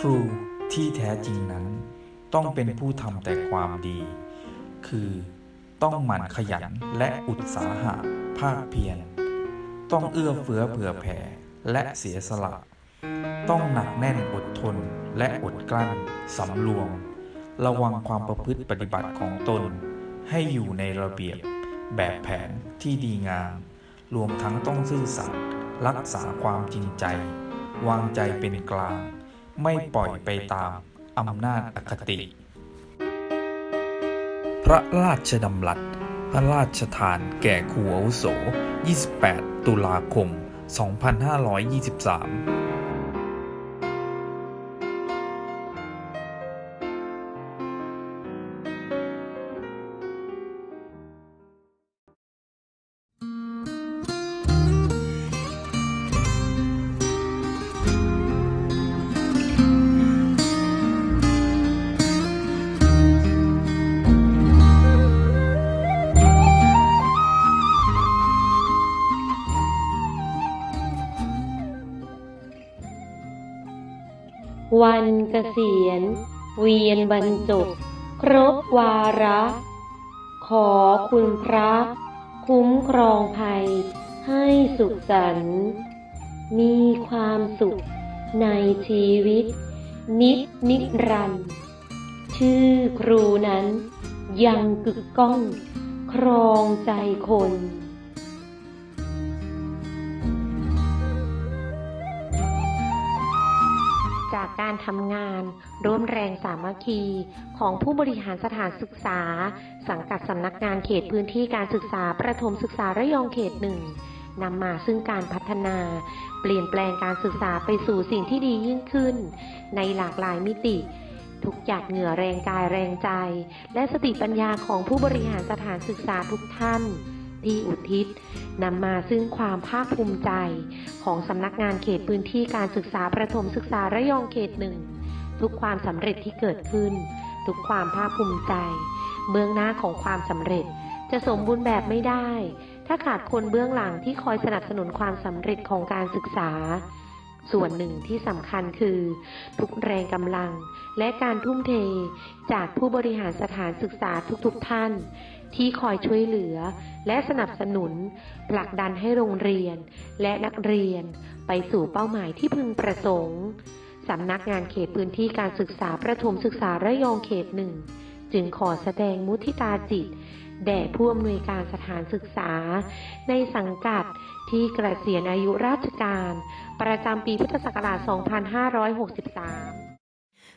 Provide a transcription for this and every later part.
ครูที่แท้จริงนั้น ต้องเป็นผู้ทำแต่ความดี คือต้องหมั่นขยันและอุตสาหะภาคเพียร ต้องเอื้อเฟื้อเผื่อแผ่และเสียสละ ต้องหนักแน่นอดทนและอดกลั้นสำรวม ระวังความประพฤติปฏิบัติของตน ให้อยู่ในระเบียบแบบแผนที่ดีงาม รวมทั้งต้องซื่อสัตย์รักษาความจริงใจ วางใจเป็นกลาง ไม่ปล่อยไปตามอำนาจอคติ พระราชดำรัส พระราชทานแก่ครูอาวุโส 28 ตุลาคม 2523 วันเกษียณ เวียนบรรจบ ครบวาระ ขอคุณพระ คุ้มครองภัย ให้สุขสันต์มีความสุขในชีวิต นิดนิรันดร์ชื่อครูนั้นยังกึกก้อง ครองใจคน จากการทำงาน ร่วมแรงสามัคคี ของผู้บริหารสถานศึกษา สังกัดสำนักงานเขตพื้นที่การศึกษาประถมศึกษาระยองเขตหนึ่งนำมาซึ่งการพัฒนา เปลี่ยนแปลงการศึกษาไปสู่สิ่งที่ดียิ่งขึ้น ในหลากหลายมิติ ทุกหยาดเหงื่อแรงกายแรงใจ และสติปัญญาของผู้บริหารสถานศึกษาทุกท่าน ที่อุทิศนำมาซึ่งความภาคภูมิใจ ของสำนักงานเขตพื้นที่การศึกษาประถมศึกษาระยองเขตหนึ่ง ทุกความสำเร็จที่เกิดขึ้น ทุกความภาคภูมิใจ เบื้องหน้าของความสำเร็จจะสมบูรณ์แบบไม่ได้ ถ้าขาดคนเบื้องหลังที่คอยสนับสนุนความสำเร็จของการศึกษา ส่วนหนึ่งที่สำคัญคือ ทุกแรงกำลังและการทุ่มเทจากผู้บริหารสถานศึกษาทุกๆท่าน ที่คอยช่วยเหลือ และสนับสนุนผลักดันให้โรงเรียน และนักเรียน ไปสู่เป้าหมายที่พึงประสงค์สำนักงานเขตพื้นที่การศึกษาประถมศึกษาระยองเขตหนึ่งจึงขอแสดงมุทิตาจิต แด่ผู้อำนวยการสถานศึกษา ในสังกัดที่เกษียณอายุราชการ ประจำปีพุทธศักราช 2563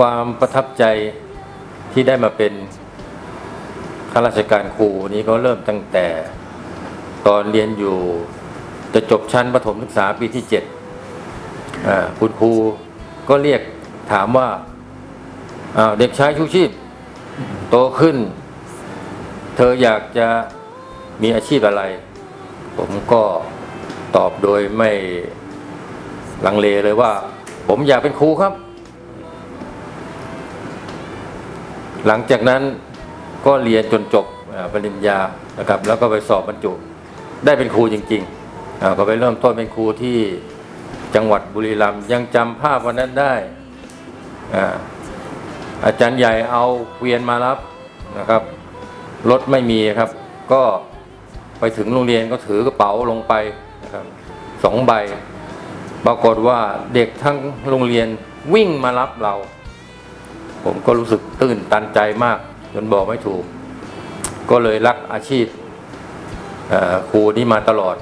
ความประทับใจที่ได้มาเป็นข้าราชการครูนี้ก็เริ่มตั้งแต่ตอนเรียนอยู่จะจบชั้นประถมศึกษาปีที่เจ็ดคุณครูก็เรียกถามว่าเด็กชายชูชีพ โตขึ้น เธออยากจะมีอาชีพอะไร ผมก็ตอบโดยไม่ลังเลเลยว่า ผมอยากเป็นครูครับ หลังจากนั้นก็เรียนจนจบปริญญานะครับ แล้วก็ไปสอบบรรจุ ได้เป็นครูจริงๆก็ไปเริ่มต้นเป็นครูที่จังหวัดบุรีรัมย์ยังจำภาพวันนั้นได้อาอาจารย์ใหญ่เอาเกวียนมารับนะครับรถไม่มีครับ ก็ไปถึงโรงเรียนก็ถือกระเป๋าลงไปนะครับสองใบ ปรากฏว่าเด็กทั้งโรงเรียนวิ่งมารับเรา ผมก็รู้สึกตื่นตันใจมาก จนบอกไม่ถูก ก็เลยรักอาชีพครูนี้มาตลอด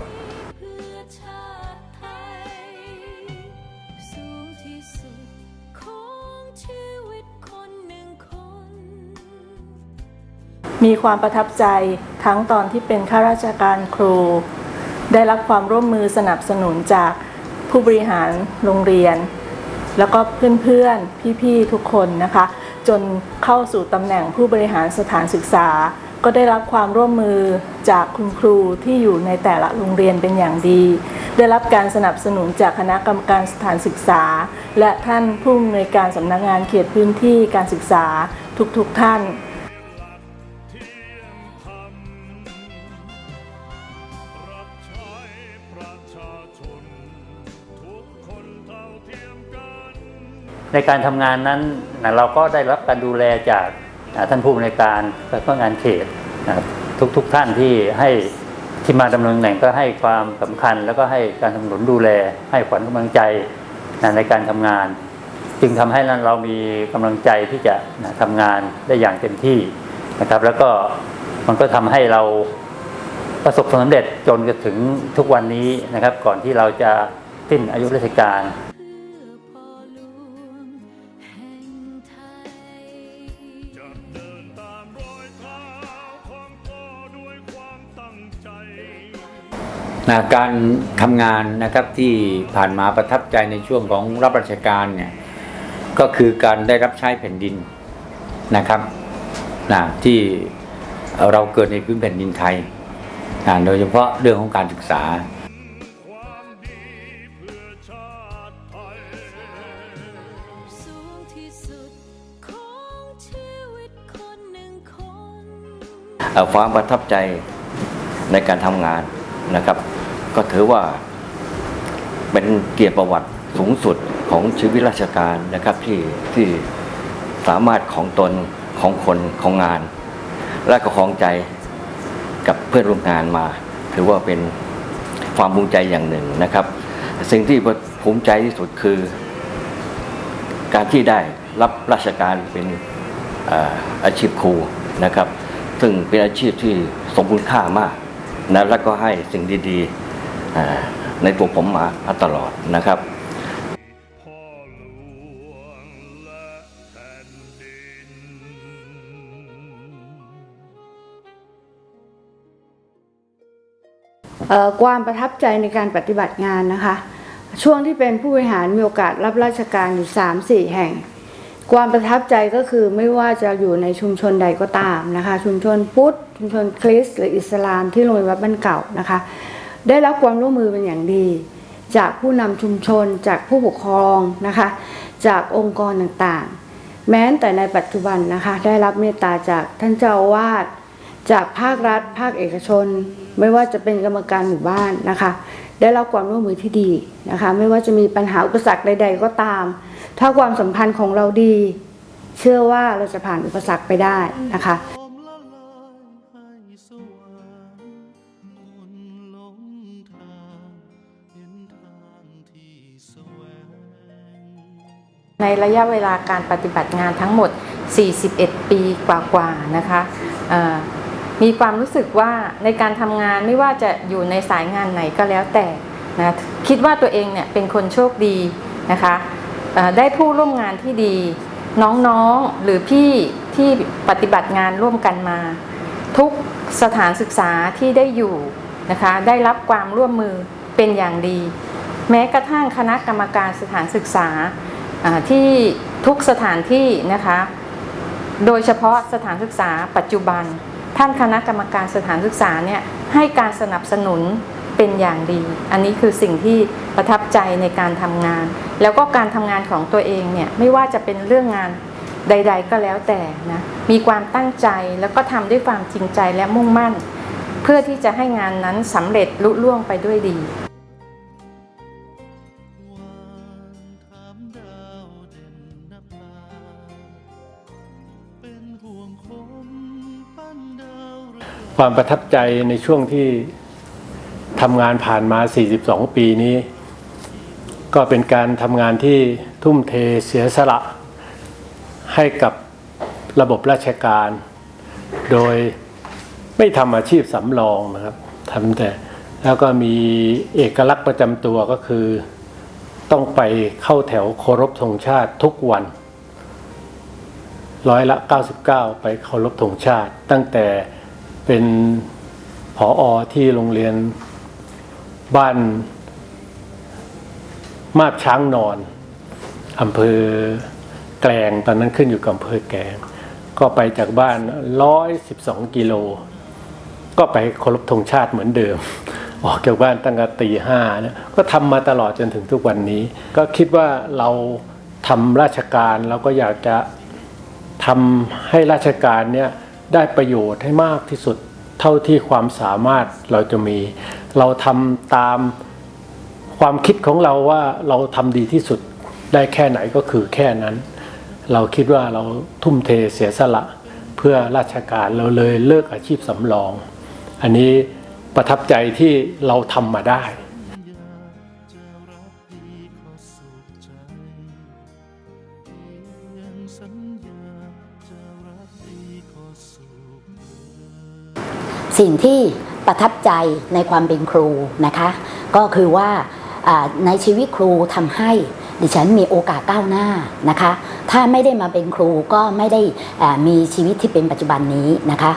มีความประทับใจทั้งตอนที่เป็นข้าราชการครู ได้รับความร่วมมือสนับสนุนจากผู้บริหารโรงเรียน แล้วก็เพื่อนๆ พี่ๆ ทุกคนนะคะ จนเข้าสู่ตำแหน่งผู้บริหารสถานศึกษา ก็ได้รับความร่วมมือจากคุณครูที่อยู่ในแต่ละโรงเรียนเป็นอย่างดี ได้รับการสนับสนุนจากคณะกรรมการสถานศึกษา และท่านผู้อำนวยการสำนักงานเขตพื้นที่การศึกษาทุกๆท่าน ในการทำงานนั้นนะเราก็ได้รับการดูแลจากท่านผู้อำนการและก็งานเขตนะครับทุกๆทท่านที่ให้ที่มาดำรงตำแหน่งก็ให้ความสำคัญ แล้วก็ให้การสนับสนุนดูแล ให้ขวัญกำลังใจนะในการทำงาน จึงทำให้นั้นเรามีกำลังใจที่จะนะทำงานได้อย่างเต็มที่นะครับ แล้วก็มันก็ทำให้เราประสบความสำเร็จจนกระถึงทุกวันนี้นะครับ ก่อนที่เราจะสิ้นอายุราชการ นะการทำงานนะครับที่ผ่านมาประทับใจในช่วงของรับราชการเนี่ยก็คือการได้รับใช้แผ่นดินนะครับนะที่เราเกิดในพื้นแผ่นดินไทยนะโดยเฉพาะเรื่องของการศึกษาความดีเพื่อชาติไทยสูงที่สุดของชีวิตคนหนึ่งคนเอ่อความประทับใจในการทำงานนะครับ ก็ถือว่าเป็นเกียรติประวัติสูงสุดของชีวิตราชการนะครับที่ที่สามารถของตนของคนของงาน และก็ของใจกับเพื่อนร่วมงานมา ถือว่าเป็นความภูมิใจอย่างหนึ่งนะครับ สิ่งที่ภูมิใจที่สุดคือ การที่ได้รับราชการเป็นอาชีพครูนะครับ ซึ่งเป็นอาชีพที่สมคุณค่ามากนะแล้วก็ให้สิ่งดี ๆ ในตัวผมมาตลอดนะครับพ่อหลวงและแผ่นดินเอ่อความประทับใจในการปฏิบัติงานนะคะ ช่วงที่เป็นผู้บริหารมีโอกาสรับราชการอยู่ 3-4 แห่ง ความประทับใจก็คือไม่ว่าจะอยู่ในชุมชนใดก็ตามนะคะ ชุมชนพุทธ ชุมชนคริสต์หรืออิสลามที่โรงเรียนวัดบ้านเก่านะคะ ได้รับความร่วมมือเป็นอย่างดี จากผู้นำชุมชน จากผู้ปกครองนะคะ จากองค์กรต่างๆ แม้แต่ในปัจจุบันนะคะ ได้รับเมตตาจากท่านเจ้าอาวาสจากภาครัฐ ภาคเอกชน ไม่ว่าจะเป็นกรรมการหมู่บ้านนะคะ ได้รับความร่วมมือที่ดีนะคะ ไม่ว่าจะมีปัญหาอุปสรรคใด ๆ ก็ตาม ถ้าความสัมพันธ์ของเราดี เชื่อว่าเราจะผ่านอุปสรรคไปได้นะคะ ในระยะเวลาการปฏิบัติงานทั้งหมด 41 ปีกว่าๆนะคะมีความรู้สึกว่าในการทำงานไม่ว่าจะอยู่ในสายงานไหนก็แล้วแต่นะคิดว่าตัวเองเนี่ยเป็นคนโชคดีนะคะได้ผู้ร่วมงานที่ดี น้องๆหรือพี่ที่ปฏิบัติงานร่วมกันมา ทุกสถานศึกษาที่ได้อยู่นะคะได้รับความร่วมมือเป็นอย่างดี แม้กระทั่งคณะกรรมการสถานศึกษา ที่ทุกสถานที่นะคะ โดยเฉพาะสถานศึกษาปัจจุบัน ท่านคณะกรรมการสถานศึกษาเนี่ยให้การสนับสนุนเป็นอย่างดี อันนี้คือสิ่งที่ประทับใจในการทำงาน แล้วก็การทำงานของตัวเองเนี่ยไม่ว่าจะเป็นเรื่องงานใด ๆ ก็แล้วแต่นะมีความตั้งใจแล้วก็ทำด้วยความจริงใจและมุ่งมั่น เพื่อที่จะให้งานนั้นสำเร็จลุล่วงไปด้วยดี ความประทับใจในช่วงที่ทำงานผ่านมา 42 ปีนี้ ก็เป็นการทำงานที่ทุ่มเทเสียสละให้กับระบบราชการ โดยไม่ทำอาชีพสำรองนะครับทำแต่แล้วก็มีเอกลักษณ์ประจำตัวก็คือต้องไปเข้าแถวเคารพธงชาติทุกวัน ร้อยละ 99 ไปเคารพธงชาติ ตั้งแต่ เป็นผออที่โรงเรียนบ้าน มาบช้างนอนอำเภอแกลงตอนนั้นขึ้นอยู่กับอำเภอแกลงก็ไปจากบ้านร้อยสิบสองกิโล ก็ไปเคารพธงชาติเหมือนเดิม ออกจากบ้านตั้งแต่ตีห้าเนี่ยก็ทำมาตลอดจนถึงทุกวันนี้ ก็คิดว่าเราทำราชการเราก็อยากจะทำให้ราชการเนี่ย ได้ประโยชน์ให้มากที่สุดเท่าที่ความสามารถเราจะมี เราทำตามความคิดของเราว่าเราทำดีที่สุดได้แค่ไหนก็คือแค่นั้น เราคิดว่าเราทุ่มเทเสียสละเพื่อราชการเราเลยเลิกอาชีพสำรอง อันนี้ประทับใจที่เราทำมาได้ สิ่งที่ประทับใจในความเป็นครูนะคะ ก็คือว่าในชีวิตครูทำให้ดิฉันมีโอกาสก้าวหน้านะคะ ถ้าไม่ได้มาเป็นครูก็ไม่ได้มีชีวิตที่เป็นปัจจุบันนี้นะคะ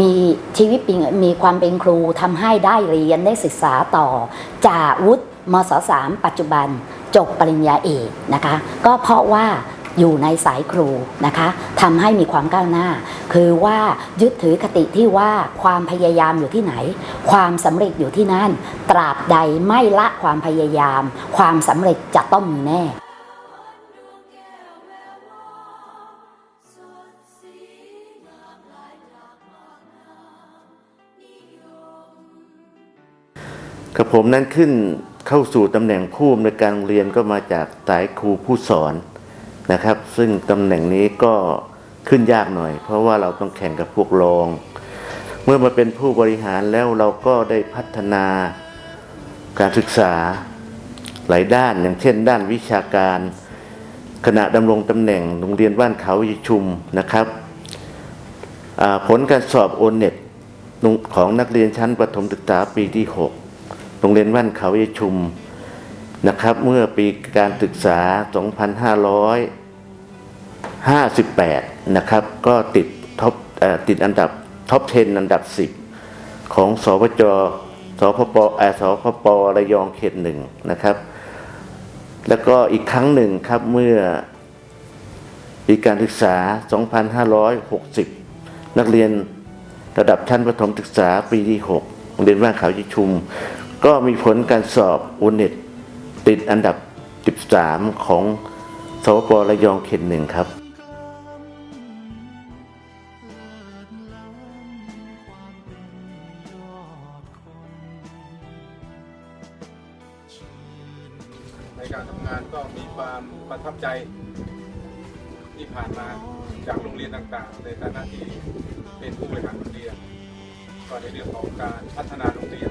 มีชีวิตมีความเป็นครูทำให้ได้เรียนได้ศึกษาต่อจากวุฒิมศสามปัจจุบันจบปริญญาเอกนะคะ ก็เพราะว่า อยู่ในสายครูนะคะทำให้มีความก้าวหน้า คือว่ายึดถือคติที่ว่าความพยายามอยู่ที่ไหน ความสำเร็จอยู่ที่นั่น ตราบใดไม่ละความพยายาม ความสำเร็จจะต้องมีแน่กับผมนั้นขึ้นเข้าสู่ตำแหน่งผู้อำนวยการโรงเรียนก็มาจากสายครูผู้สอน นะครับ ซึ่งตำแหน่งนี้ก็ขึ้นยากหน่อย เพราะว่าเราต้องแข่งกับพวกรอง เมื่อมาเป็นผู้บริหารแล้วเราก็ได้พัฒนาการศึกษาหลายด้าน อย่างเช่น ด้านวิชาการ ขณะดำรงตำแหน่งโรงเรียนบ้านเขายชุมนะครับผลการสอบโอเน็ตของนักเรียนชั้นประถมศึกษาปีที่ 6 โรงเรียนบ้านเขายชุม นะครับเมื่อปีการศึกษา 2558 นะครับ ก็ติดท็อปอติดอันดับท็อป 10 อันดับ 10 ของสพจสพปอสพประยองเขตหนึ่งนะครับ แล้วก็อีกครั้งหนึ่งครับเมื่อปีการศึกษา 2560 นักเรียนระดับชั้นประถมศึกษาปีที่6โรงเรียนบ้านเขายิชุม ก็มีผลการสอบอุนเน็ต ติดอันดับ 13 ของสวประยองเขตหนึ่งครับ ในการทำงานก็มีความประทับใจที่ผ่านมาจากโรงเรียนต่างๆ ในฐานะที่เป็นผู้บริหารโรงเรียน ก็ในเรื่องของการพัฒนาโรงเรียน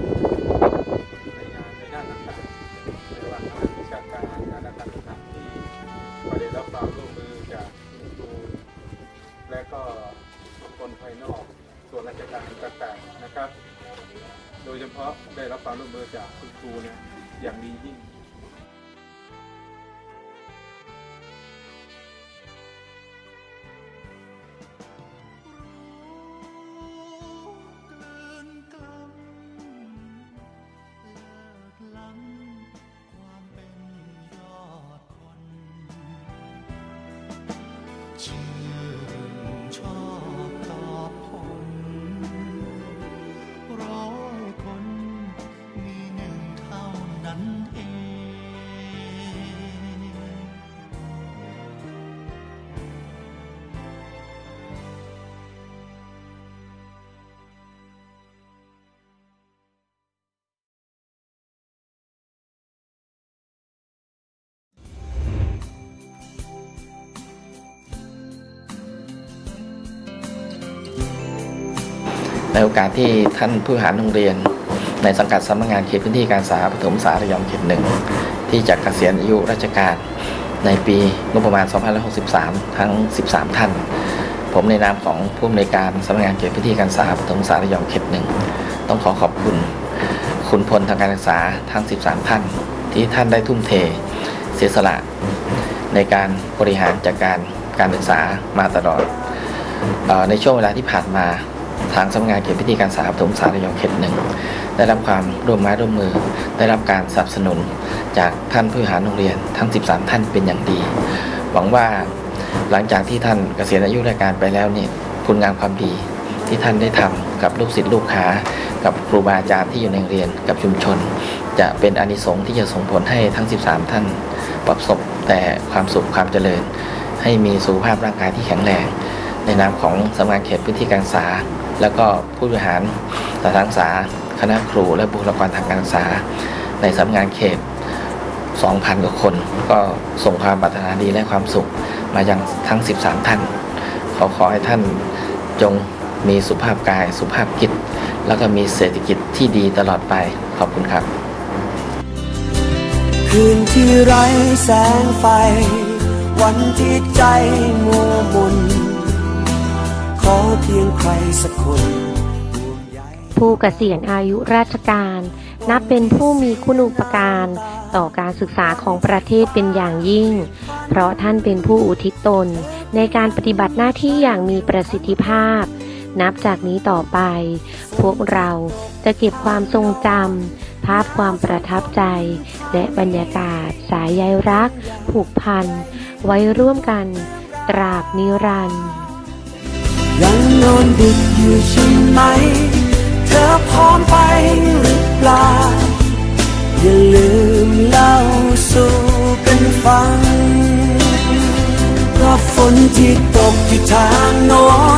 โอกาสที่ท่านผู้หารโรงเรียน ในสังกัดสำนักงานเขตพื้นที่การศึกษาปฐมศึกษาระยองเขตหนึ่งที่จะเกษียณอายุราชการในปีงบประมาณ 2563 ทั้ง 13 ท่าน ผมในนามของผู้อำนวยการสำนักงานเขตพื้นที่การศึกษาปฐมศึกษาระยองเขตหนึ่งต้องขอขอบคุณ คุณพลทางการศึกษาทั้ง 13 ท่าน ที่ท่านได้ทุ่มเท เสียสละ ในการบริหารจัดการการศึกษามาตลอดออในช่วงเวลาที่ผ่านมา ทางสำนักงานเขตพื้นที่การศึกษาประถมศึกษาระยองเขตหนึ่งได้รับความร่วมไม้ร่วมมือ ได้รับการสนับสนุนจากท่านผู้หารโรงเรียนทั้ง 13 ท่านเป็นอย่างดี หวังว่าหลังจากที่ท่านเกษียณอายุราชการไปแล้วเนี่ยคุณงามความดีที่ท่านได้ทำกับลูกศิษย์ลูกค้า กับครูบาอาจารย์ที่อยู่ในโรงเรียนกับชุมชน จะเป็นอนิสงส์ที่จะส่งผลให้ทั้ง 13 ท่านประสบแต่ความสุขความเจริญ ให้มีสุขภาพร่างกายที่แข็งแรง ในนามของสำนักงานเขตพื้นที่การศึกษา แล้วก็ผู้บริหารสถานศึกษา คณะครู และบุคลากรทางการศึกษา ในสำนักงานเขต 2,000 กว่าคน ก็ส่งความปรารถนาดีและความสุขมายังทั้ง 13 ท่าน ขอขอให้ท่านจงมีสุขภาพกาย สุขภาพจิตแล้วก็มีเศรษฐกิจที่ดีตลอดไป ขอบคุณครับ คืนที่ไร้แสงไฟ วันที่ใจมัวมนียงใครสักคนผู้เกษียณอายุราชการ นับเป็นผู้มีคุณูปการต่อการศึกษาของประเทศเป็นอย่างยิ่ง เพราะท่านเป็นผู้อุทิศตน ในการปฏิบัติหน้าที่อย่างมีประสิทธิภาพ นับจากนี้ต่อไป พวกเราจะเก็บความทรงจำภาพความประทับใจ และบรรยากาศ สายใยรัก ผูกพัน ไว้ร่วมกัน ตราบนิรันดร์ ยังนอนดึกอยู่ใช่ไหม เธอพร้อมไปหรือเปล่า อย่าลืมเล่าสู่กันฟังเพราะฝนที่ตกอยู่ทางโน้น